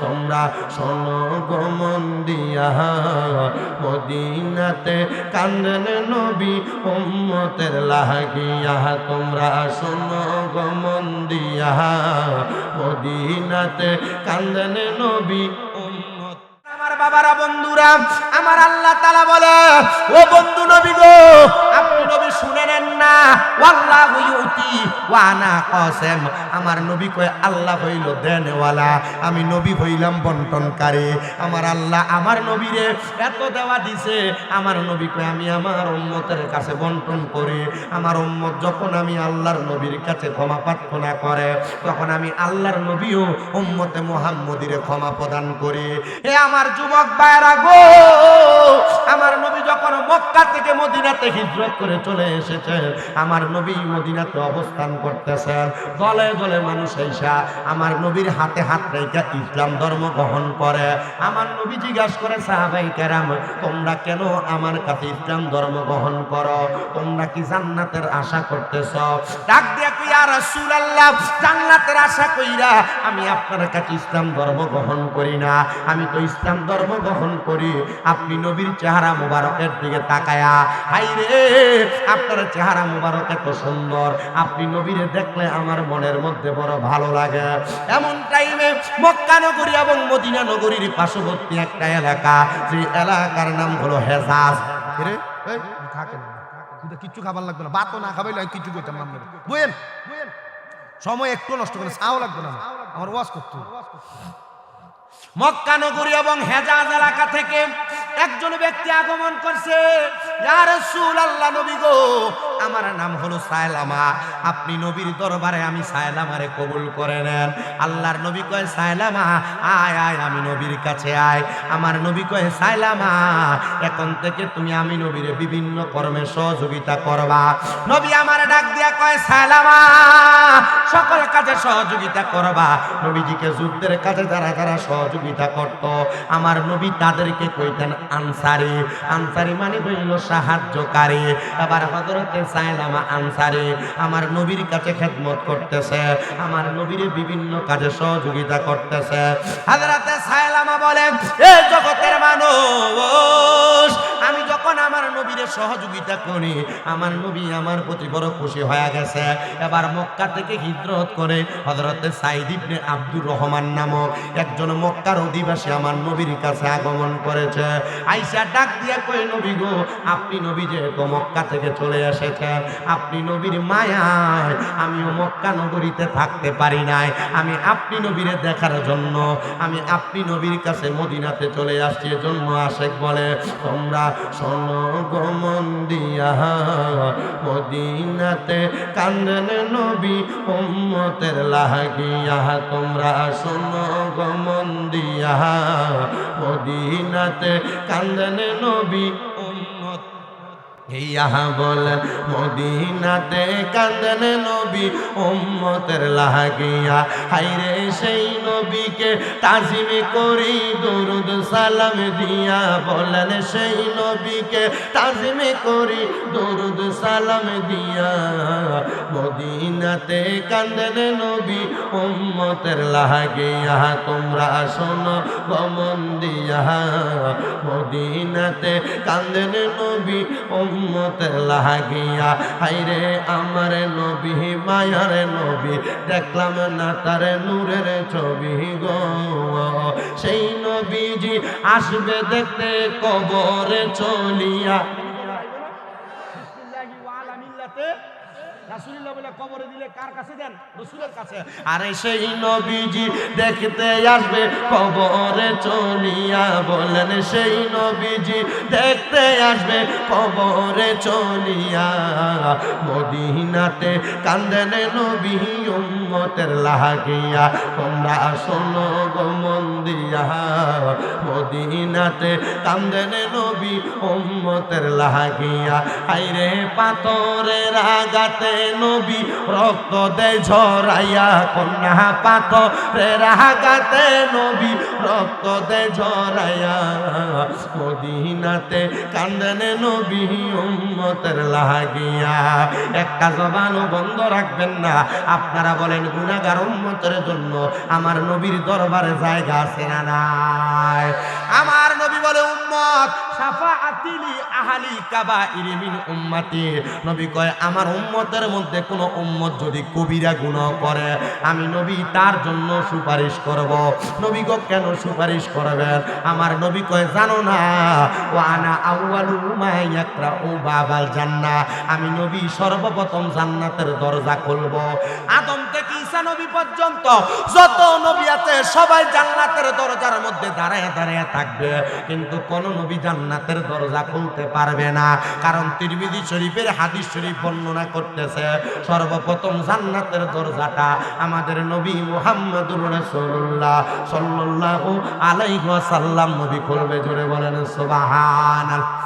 তোমরা শোনো গমন দিয়া মদিনাতে কান্দেন নবী উম্মতের লাগিয়া। তোমরা শোনো গমন দিয়া মদিনাতে কান্দেন নবী আমার বাবারা, বন্ধুরা, আমার আল্লাহ তালা বলে, ও বন্ধু নবী গো আপনি নবী শুনে নেন না। ওয়াল্লাহু ইউতি ওয়া আনা কাসেম। আমার নবী কয়, আল্লাহ হইল দেনওয়ালা, আমি নবী হইলাম বন্টনকারী। আমার আল্লাহ আমার নবীরে এত দেওয়া দিছে। আমার নবী কয়, আমি আমার উম্মতের কাছে বন্টন করি। আমার উম্মত যখন আমি আল্লাহর নবীর কাছে ক্ষমা প্রার্থনা করে, তখন আমি আল্লাহর নবীও উম্মতে মুহাম্মদিরে ক্ষমা প্রদান করি। হে আমার যুবক ভাইরা গো, আমার নবী যখন মক্কা থেকে মদিনাতে হিজরত করে চলে এসেছে। আমার নবী মদিনাতে অবস্থান করতেছেন দলে দলে মানুষ এসা আমার নবীর হাতে হাত রেখে ইসলাম ধর্ম গ্রহণ করে। আমার নবী জিজ্ঞাসা করে, সাহাবাই কেরাম, তোমরা কেন আমার কাছে ইসলাম ধর্ম গ্রহণ করো? তোমরা কি জান্নাতের আশা করতেছ? ডাক দিয়া আর জান্নাতের আশা কইরা আমি আপনার কাছে ইসলাম ধর্ম গ্রহণ করি না। আমি তো ইসলাম ধর্ম গ্রহণ করি। আপনি নবীর চেহারা মুবারকের দিকে তাকায়া হাই রে আপনার চেহারা মুবারক এত সুন্দর। আপনি নবীরে দেখলে আমার মনের মধ্যে বড় ভালো লাগে। এমন টাইমে মক্কা নগরী এবং মদিনা নগরীর পার্শ্ববর্তী একটা এলাকা। যে এলাকার নাম হলো হেজাজ। থাকেন কিচ্ছু খাবার লাগবে না। ভাতও না খাবাইলে আমি কিছু করতাম না। বুঝেন সময় একটু নষ্ট করে চাও লাগবে না। আমার। ওয়াশ করতে। মক্কা নগরী এবং হেজাজ এলাকা থেকে একজন ব্যক্তি আগমন করছে। আমার নাম হলো সায়লামা আপনি নবীর দরবারে আমি সায়লামারে কবুল করে নেন। আল্লাহর নবী কয় সায়লামা আয় আয়, আমি নবীর কাছে আয়। আমার নবী কয় সায়লামা এখন থেকে তুমি আমি নবীরে বিভিন্ন কর্মে সহযোগিতা করবা। নবী আমার ডাক দিয়া কয় সায়লামা সকল কাজে সহযোগিতা করবা। নবীজিকে যুদ্ধের কাজে যারা যারা সহযোগিতা করত। আমার নবী তাদেরকে কইতেন, আনসারি। আনসারি মানে হইল সাহায্যকারী। আবার হজরতে সাইলামা আনসারি আমার নবীর কাছে খেদমত করতেছে। আমার নবীর বিভিন্ন কাজে সহযোগিতা করতেছে। হাজরাতে সাইলামা বলেন এ জগতের মানুষ, আমি যখন আমার নবীর সহযোগিতা করি, আমার নবী আমার প্রতি বড় খুশি হয়ে গেছে। এবার মক্কা থেকে হিজরত করে হজরতে সাইদ ইবনে আব্দুর রহমান নামক একজন মক্কার অধিবাসী আমার নবীর কাছে আগমন করেছে। আইসা ডাক দিয়া কই নবী গো, আপনি নবী যেহেতু মক্কা থেকে চলে এসেছেন, আপনি নবীর মায়ায় আমিও মক্কা নগরীতে থাকতে পারি নাই। আমি আপনি নবীরে দেখার জন্য, আমি আপনি নবীর কাছে মদিনাতে চলে আসছি। এজন্য আশেক বলে, তোমরা শোনো গমন দিয়া, মদিনাতে কান্দেন নবী উম্মতের লাগিয়া, তোমরা শোনো গমন দিয়া মদিনাতে কান্দেন নবী উম্মত। ইয়া বলেন মদিনাতে কান্দন নবী উম্মতের লাগিয়া। হাইরে সেই নবীকে তাজিম করি, দরুদ সালাম দিয়া বলেন, সেই নবীকে তাজিম করি, দরুদ সালাম দিয়া মদিনাতে কান্দন নবী, উম্মতের লাগিয়া তোমরা শোনো, গমন দিয়া মদিনাতে কান্দন নবী, উম্মতের লাগিয়া হাইরে আমার নবী, মায়ার নবী, দেখলাম না তার নূরের ছবি গো। সেই নবীজি আসবে দেখতে কবরে চলিয়া। সেই দেখতে আসবে চলিয়া বলেন, সেই নবীজি দেখতে আসবে, কবরে চলিয়া মদিনাতে কান্দেন নবী উম্মতের তোমরা শোনো গো মন দিয়া, মদিনাতে কান্দেন নবী উম্মতের লাগিয়া আইরে পাথরের আগাতে নবী, রক্ত দে ঝরাইয়া কন্যা পাথরের আগাতে নবী, রক্ত দে ঝরাইয়া মদিনাতে কান্দনে নবী, উম্মতের লাগিয়া। একটা জবানও বন্ধ রাখবেন না। আপনারা বলেন গুনাগার উম্মতের জন্য আমার নবীর দরবারে জায়গা আছে না নাই? আমার নবী বলে, উম্মত আমার আমি নবী কয়, জানো না আমি নবী সর্বপ্রথম জান্নাতের দরজা খুলব। আদম থেকে ঈসা নবী পর্যন্ত যত নবী আছে, সবাই জান্নাতের দরজার মধ্যে দাঁড়ায় দাঁড়ায় থাকবে। কিন্তু কোন নবী জান্নাতের দরজা খুলতে পারবে না। কারণ তিরমিজি শরীফের হাদিস শরীফ বর্ণনা করতেছে, সর্বপ্রথম জান্নাতের দরজাটা আমাদের নবী মুহাম্মদুর রাসূলুল্লাহ সাল্লাল্লাহু আলাইহি ওয়াসাল্লাম নবী খুলবে, জোরে বলেন সুবহানাল্লাহ।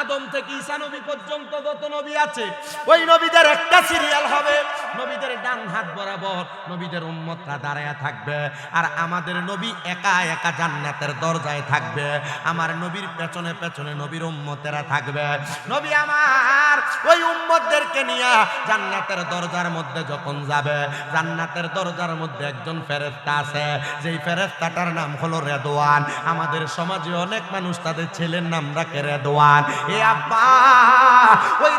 আদম থেকে ঈসা নবী পর্যন্ত যত নবী আছে, ওই নবীদের একটা সিরিয়াল হবে। নবীদের ডান হাত বরাবর নবীদের উম্মতরা দাঁড়ায় থাকবে। আর আমাদের নবী একা একা জান্নাতের দরজায় থাকবে। আমার নবীর পেছনে পেছনে নবীর উম্মতেরা থাকবে। নবী আমার ওই উম্মতদেরকে নিয়ে জান্নাতের দরজার মধ্যে যখন যাবে, জান্নাতের দরজার মধ্যে একজন ফেরেস্তা আছে। যেই ফেরেস্তাটার নাম হলো রেদোয়ান আমাদের সমাজে অনেক মানুষ তাদের ছেলের নাম রাখে রেদোয়ান এ আব্বা, ওই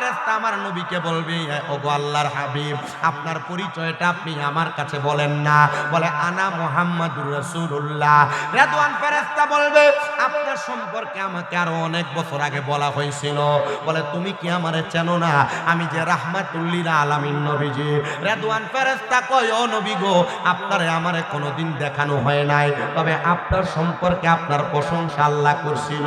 ফেরেস্তা আমার নবীকে বলবে ওগো আল্লাহর হাবিব, আপনার পরিচয়টা আপনি আমার কাছে বলেন না। বলে, আনা মোহাম্মদুর রাসূলুল্লাহ। রেদওয়ান ফেরেস্তা বলবে, আপনার সম্পর্কে আমাকে আরও অনেক বছর আগে বলা হয়েছিল। বলে, তুমি কি আমারে চেনো না? আমি যে রাহমাতুল্লিল আলামিন নবীজি। রেদওয়ান ফেরেস্তা কয়, ও নবী গো, আপনারে আমারে কোনোদিন দেখানো হয় নাই। তবে আপনার সম্পর্কে আপনার প্রশংসা আল্লাহ করছিল।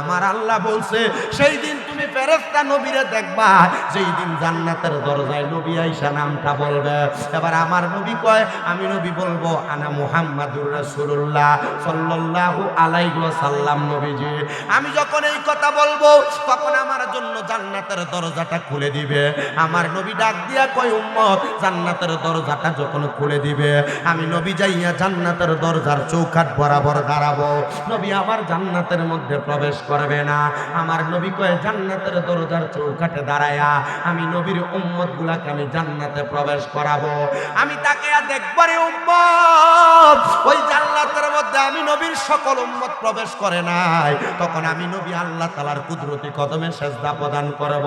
আমার আল্লাহ বলছে, সেই দিন তুমি ফেরেস্তা নবীরে দেখবা যেই দিন জান্নাতের দরজায় নবী আইসা নামটা বলবে। এবার আমার নবী কয়, আমি নবী বলব, আনা মুহাম্মাদুর রাসূলুল্লাহ সাল্লাল্লাহু আলাইহি ওয়াসাল্লাম নবীজি। আমি যখন এই কথা বলব, তখন আমার জন্য জান্নাতের দরজাটা খুলে দিবে। আমার নবী ডাক দিয়া কয়, উম্মত, জান্নাতের দরজাটা যখন খুলে দিবে, আমি নবী যাইয়া জান্নাতের দরজার চৌকাঠ বরাবর দাঁড়াবো। নবী আমার জান্নাতের মধ্যে প্রবেশ করবে না। আমার নবী কয়, জান্নাতের দরজার চৌকাঠে দাঁড়ায়া আমি নবীর উম্মত গুলাকে আমি জান্নাতে প্রবেশ করাবো। আমি তাকে দেখবারে উম্মত, ওই জান্নাতের মধ্যে আমি নবীর সকল উম্মত প্রবেশ করে নাই। তখন আমি নবী আল্লাহ তালার কুদরতি কদমে সেজদা প্রদান করব।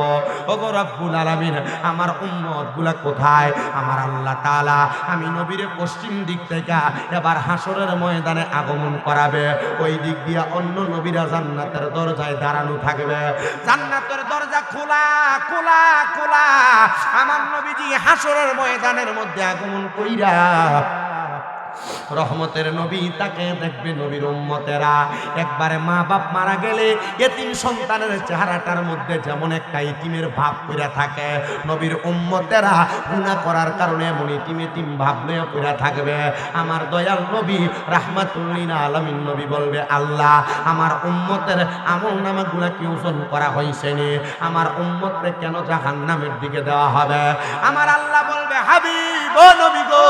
ওগো রব্বুল আলামিন, আমার উম্মতগুলা কোথায়? আমার আল্লাহ তালা আমি নবীর পশ্চিম দিক থেকে এবার হাসরের ময়দানে আগমন করাবে। ওই দিক দিয়ে অন্য নবীরা জান্নাতের দরজায় দাঁড়ানো থাকবে। জান্নাতের দরজা খোলা খোলা খোলা। আমার নবীজি হাসরের ময়দানের মধ্যে আগমন কইরা রহমতের নবী, তাকে দেখবে নবীর উম্মতেরা। একবারে মা বাপ মারা গেলে এতিম সন্তানের চেহারাটার মধ্যে যেমন একটা ইতিমের ভাব করে থাকে, নবীর উম্মতেরা গুণা করার কারণে এমন ইতিম ইতিম ভাব নিয়ে করে থাকবে। আমার দয়াল নবী রাহমাতুল্লিন আলমিন নবী বলবে, আল্লাহ, আমার উম্মতের আমল নামা গুলা কি ওজন করা হয়েছে নি? আমার উম্মতকে কেন জাহান্নামের দিকে দেওয়া হবে? আমার আল্লাহ বলবে, হাবিব নবী গো,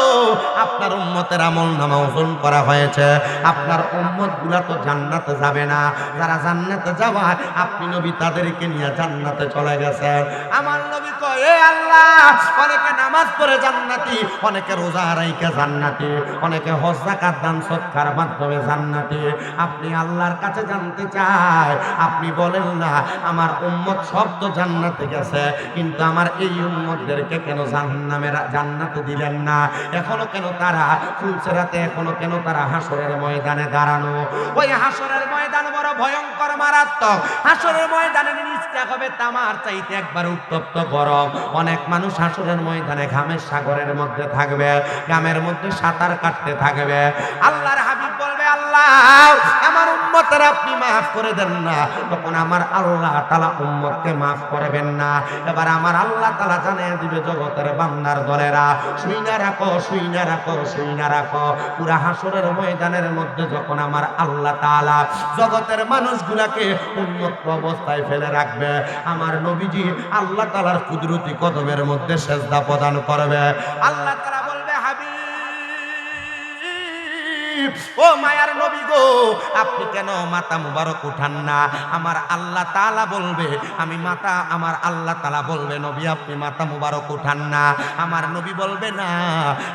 আপনার উম্মতের আমল নামা ওজন করা হয়েছে। আপনার উম্মতগুলা তো জান্নাতে যাবে না। যারা জান্নাতে যাওয়ার, আপনি নবী তাদেরকে নিয়ে জান্নাতে চলে গেছেন। আমার নবী এ আল্লাহ, অনেকে নামাজ পড়ে জান্নাতি, অনেকে রোজা রাইকে জান্নাতি, অনেকে হজ জাকাত দান, সৎকার মাধ্যমে জান্নাতি। আপনি আল্লাহর কাছে জানতে চায় আপনি বলেন না, আমার উম্মত সব তো জান্নাতে গেছে, কিন্তু আমার এই উম্মতদেরকে কেন জাহান্নামের, জান্নাতে দিলেন না? এখনও কেন তারা ফুলসেরাতে এখনও কেন তারা হাসরের ময়দানে দাঁড়ানো। ওই হাসরের ময়দান বড় ভয়ঙ্কর, মারাত্মক। হাসরের ময়দানের নিচটা হবে তামার চাইতে একবার উত্তপ্ত গরম। অনেক মানুষ হাসরের ময়দানে ঘামের সাগরের মধ্যে থাকবে গ্রামের মধ্যে সাঁতার কাটতে থাকবে। আল্লাহর আল্লাহ আমার উম্মতের আপনি মাফ করে দেন না। তখন আমার আল্লাহ তালা উম্মতকে মাফ করবেন না। এবার আমার আল্লাহ তালা জানিয়ে দিবে জগতের বান্দার দলেরা শুই না রাখো শুই না রাখো শুই না রাখো। পুরা হাসরের ময়দানের মধ্যে যখন আমার আল্লাহ তালা জগতের মানুষগুলাকে উন্মুক্ত অবস্থায় ফেলে রাখবে, আমার নবীজি আল্লাহ তালার কুদরতি কদমের মধ্যে সেজদা প্রদান করবে। আল্লাহ ও মায়ার নবী গো, আপনি কেন মাতা মুবারক উঠান না? আমার আল্লাহ তালা বলবে, আমি মাতা, আমার আল্লাহ তালা বলবে, নবী আপনি মাতা মুবারক উঠান না। আমার নবী বলবে, না,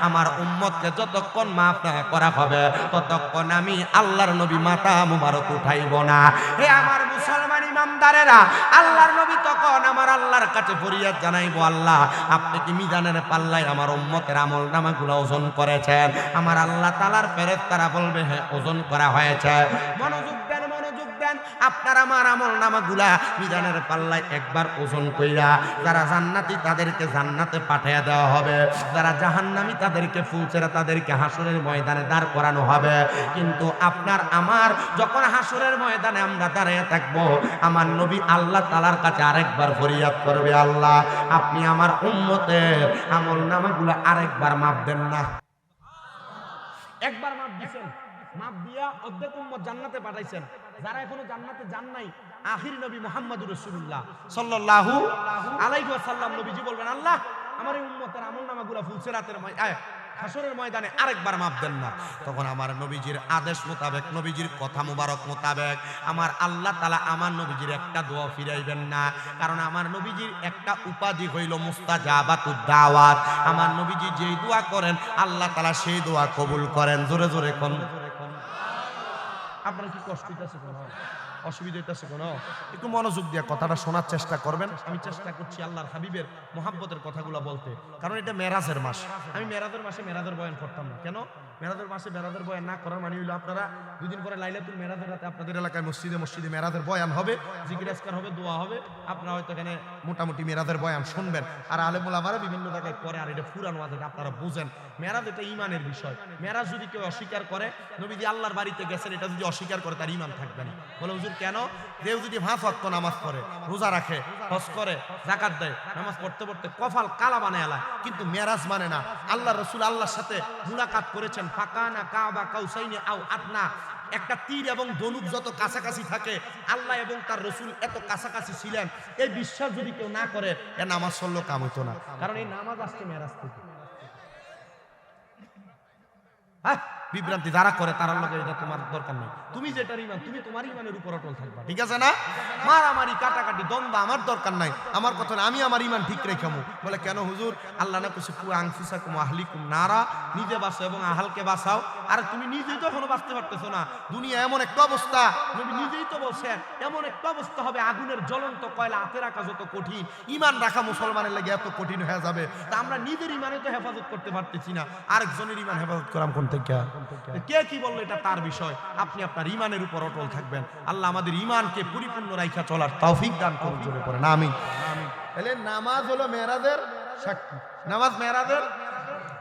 আমার উম্মতকে যতক্ষণ মাফ না করা হবে, ততক্ষণ আমি আল্লাহর নবী মাতা মুবারক উঠাইব না। হে আমার মুসলমান ইমামদারেরা আল্লাহর নবী তখন আমার আল্লাহর কাছে ফরিয়াদ জানাইবো, আল্লাহ, আপনি কি মিজানের পাল্লায় আমার উম্মতের আমল নামাগুলো ওজন করেছেন? আমার আল্লাহ তালার ফেরত তারা বলবে হ্যাঁ ওজন করা হয়েছে। মনোযোগ আপনার আমার আমল নামাগুলা মিজানের পাল্লায় একবার ওজন কইরা যারা জান্নাতি তাদেরকে জান্নাতে পাঠিয়ে দেওয়া হবে, যারা জাহান্নামি তাদেরকে ফুলছেরা তাদেরকে হাসরের ময়দানে দাঁড় করানো হবে। কিন্তু আপনার আমার যখন হাসরের ময়দানে আমরা দাঁড়িয়ে থাকব, আমার নবী আল্লাহ তালার কাছে আরেকবার ফরিয়াদ করবে আল্লাহ, আপনি আমার উম্মতের আমল নামাগুলো আরেকবার মাপ দেন না। একবার মাপ দিছেন। মাপ দিয়া অর্ধেক উম্মত জান্নাতে পাঠাইছেন। যারা এখনও জান্নাতে যান নাই, আখির নবী মুহাম্মদুর রাসূলুল্লাহ সাল্লাল্লাহু আলাইহি ওয়াসাল্লাম নবীজি বলবেন, আল্লাহ, আমার এই উম্মতের আমল নামাগুলো ফুলসিরাতের হাসরের ময়দানে আরেকবার মাপ দেন না। তখন আমার নবীজির আদেশ মোতাবেক, নবীজির কথা মুবারক মোতাবেক, আমার আল্লাহ তালা আমার নবীজির একটা দোয়া ফিরাইবেন না। কারণ আমার নবীজির একটা উপাধি হইল মুস্তাজাবাতুদ দাওয়াত। আমার নবীজি যেই দোয়া করেন, আল্লাহ তালা সেই দোয়া কবুল করেন। জোরে জোরে কোন। আপনার কি কষ্ট হইতেছে কোনো? অসুবিধা হইতেছে কোনো? একটু মনোযোগ দিয়ে কথাটা শোনার চেষ্টা করবেন। আমি চেষ্টা করছি আল্লাহর হাবিবের মোহাব্বতের কথাগুলো বলতে। কারণ এটা মেরাজের মাস। আমি মেরাজের মাসে মেরাজের বয়ান করতাম না। কেন? মেরাজের মাসে মেরাজের বয়ান না করার মানে হইল আপনারা দুদিন পরে লাইলাতুল মেরাজের রাতে আপনাদের এলাকায় মসজিদে মসজিদে মেরাজের বয়ান হবে আজকার হবে, দোয়া হবে। আপনারা হয়তো এখানে মোটামুটি মেরাজের বয়ান শুনবেন। আর আলেমুল আমারা বিভিন্ন জায়গায় করে আর এটা ফুরানো আছে আপনারা বুঝেন। মেরাজ এটা ইমানের বিষয়। মেরাজ যদি কেউ অস্বীকার করে, নবীজি আল্লাহর বাড়িতে গেছেন, এটা যদি অস্বীকার করে, তার ইমান থাকবে না। বলে, হুজুর, কেন? কেউ যদি ভাঁজ ওয়াক্ত নামাজ পড়ে, রোজা রাখে, হজ করে জাকাত দেয়, নামাজ পড়তে পড়তে কফাল কালা বানায় আলা কিন্তু মেরাজ মানে না। আল্লাহ রসুল আল্লাহর সাথে মুলাকাত করেছেন ফাঁকানা কাবা, কাউসাইনি আও আতনা একটা তীর এবং ধনুক যত কাছাকাছি থাকে, আল্লাহ এবং তার রসুল এত কাছাকাছি ছিলেন। এই বিশ্বাস যদি কেউ না করে, এ নামাজ সল্ল কাম হইতো না। কারণ এই নামাজ আসছে মেরাজ থেকে। হ্যাঁ? বিভ্রান্তি যারা করে, তার লগে এটা তোমার দরকার নেই। তুমি যেটার ইমান, তুমি তোমার ইমানের উপর অটল থাকবা। ঠিক আছে না? মারামারি, কাটাকাটি, দ্বন্দ্ব আমার দরকার নাই। আমার কথা আমি আমার ইমান ঠিক রেখামু বলে, কেন হুজুর? আল্লাহ না কিছু পুয়া আংফুসাকুম আহলিকুম নারা। নিজে বাঁচো এবং আহালকে বাঁচাও। আর, তুমি নিজেই তো এখনও বাঁচতে পারতেছো না। দুনিয়া এমন একটা অবস্থা, নবী নিজেই তো বলছেন, এমন একটা অবস্থা হবে, আগুনের জ্বলন্ত কয়লা হাতে রাখা যত কঠিন, ইমান রাখা মুসলমানের লাগে এত কঠিন হয়ে যাবে। তা আমরা নিজের ইমানে তো হেফাজত করতে পারতেছি না। আরেকজনের ইমান হেফাজত করাম কোন থেকে? কে কি বলল এটা তার বিষয়? আপনি আপনার ইমানের উপর অটল থাকবেন। আল্লাহ আমাদের ইমানকে পরিপূর্ণ রাইখা চলার তৌফিক দান করুন। জোরে পড়ে আমি তাহলে নামাজ হলো মেরাজের সাক্ষী। নামাজ মেরাজের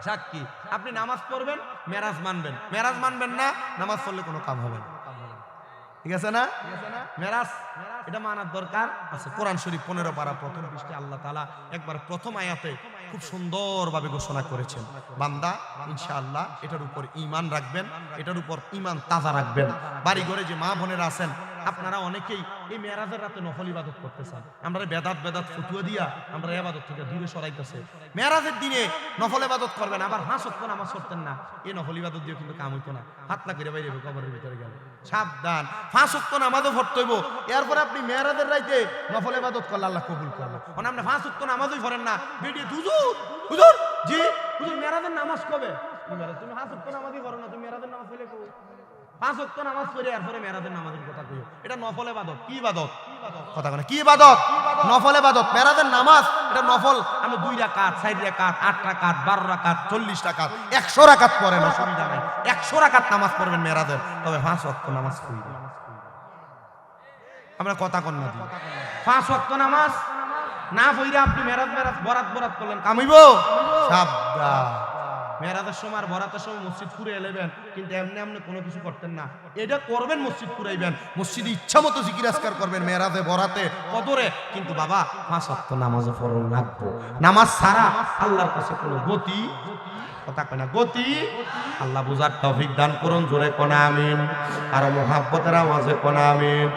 সাক্ষী। আপনি নামাজ পড়বেন মেরাজ মানবেন। মেরাজ মানবেন না নামাজ পড়লে কোনো কাম হবে না। ঠিক আছে না? মেরাজ এটা মানার দরকার আছে। কোরআন শরীফ পনেরো পারা প্রথম পৃষ্ঠে আল্লাহ তালা একবার প্রথম আয়াতে খুব সুন্দরভাবে ঘোষণা করেছেন। বান্দা, ইনশাআল্লাহ এটার উপর ইমান রাখবেন, এটার উপর ইমান তাজা রাখবেন। বাড়ি ঘরে যে মা বোনেরা আছেন, আপনারা অনেকেই এই মেরাজের রাতে নফল ইবাদত করতেছেন। আমরা বেদাত বেদাত ফতুয়া দিয়া আমরা এবাদত থেকে দূরে সরাইতেছে। মেরাজের দিনে নফল ইবাদত করবেন, আবার হাঁস হতো আমার পড়তেন না। এই নফল ইবাদত দিয়ে কিন্তু কাম হইতো না। হাত না করে বাইরে কবরের ভিতরে গেল। সাবধান। ফাঁস হতো নামাজও পড়তে হইব। এরপরে আপনি মেয়েরাদের রাইতে নফল ইবাদত করলে আল্লাহ কবুল করল। মানে আপনি ফাঁস হতো নামাজই পড়েন না। বেটি হুজুর হুজুর! জি। হুজুর মেয়েরাদের নামাজ কবে? তুমি নামাজই করো না তুমি মেয়েরাদের নামাজ কবে পাঁচ ওয়াক্ত নামাজ পড়ে এরপরে মেরাদের নামাজের কথা কইও। এটা নফল ইবাদত। কি ইবাদত? কথা বলে কি ইবাদত? নফল ইবাদত। মেরাদের নামাজ এটা নফল। আমরা দুই রাকাত চার রাকাত আট রাকাত বারো রাকাত চল্লিশ রাকাত একশো রাকাত পড়েন অসুবিধা নাই একশো রাকাত নামাজ পড়বেন মেরাদের তবে পাঁচ ওয়াক্ত নামাজ পড়বেন আমরা কথা কন না দিই। পাঁচ ওয়াক্ত নামাজ না পইরা আপনি মেরাজ মেরাজ বরাত বরাত করলেন কামিব সাবধান। মেয়েরাদের সময় আর বরাতের সময় মসজিদ ফুরে এলেবেন কিন্তু এমনি এমনি কোনো কিছু করতেন না। এটা করবেন মসজিদ ফুরাইবেন মসজিদে ইচ্ছা মতো জিকির আজকার করবেন মেয়েরাতে বরাতে কদরে। কিন্তু বাবা পাঁচ অক্ত নামাজও ফরন রাখব নামাজ ছাড়া আল্লাহর কাছে কোনো গতি কথা কয় না গতি। আল্লাহ বুঝার তৌফিক দান করুন জোরে কোনা আমিন। আর মহাব্বতের আওয়াজে কোনা আমিন।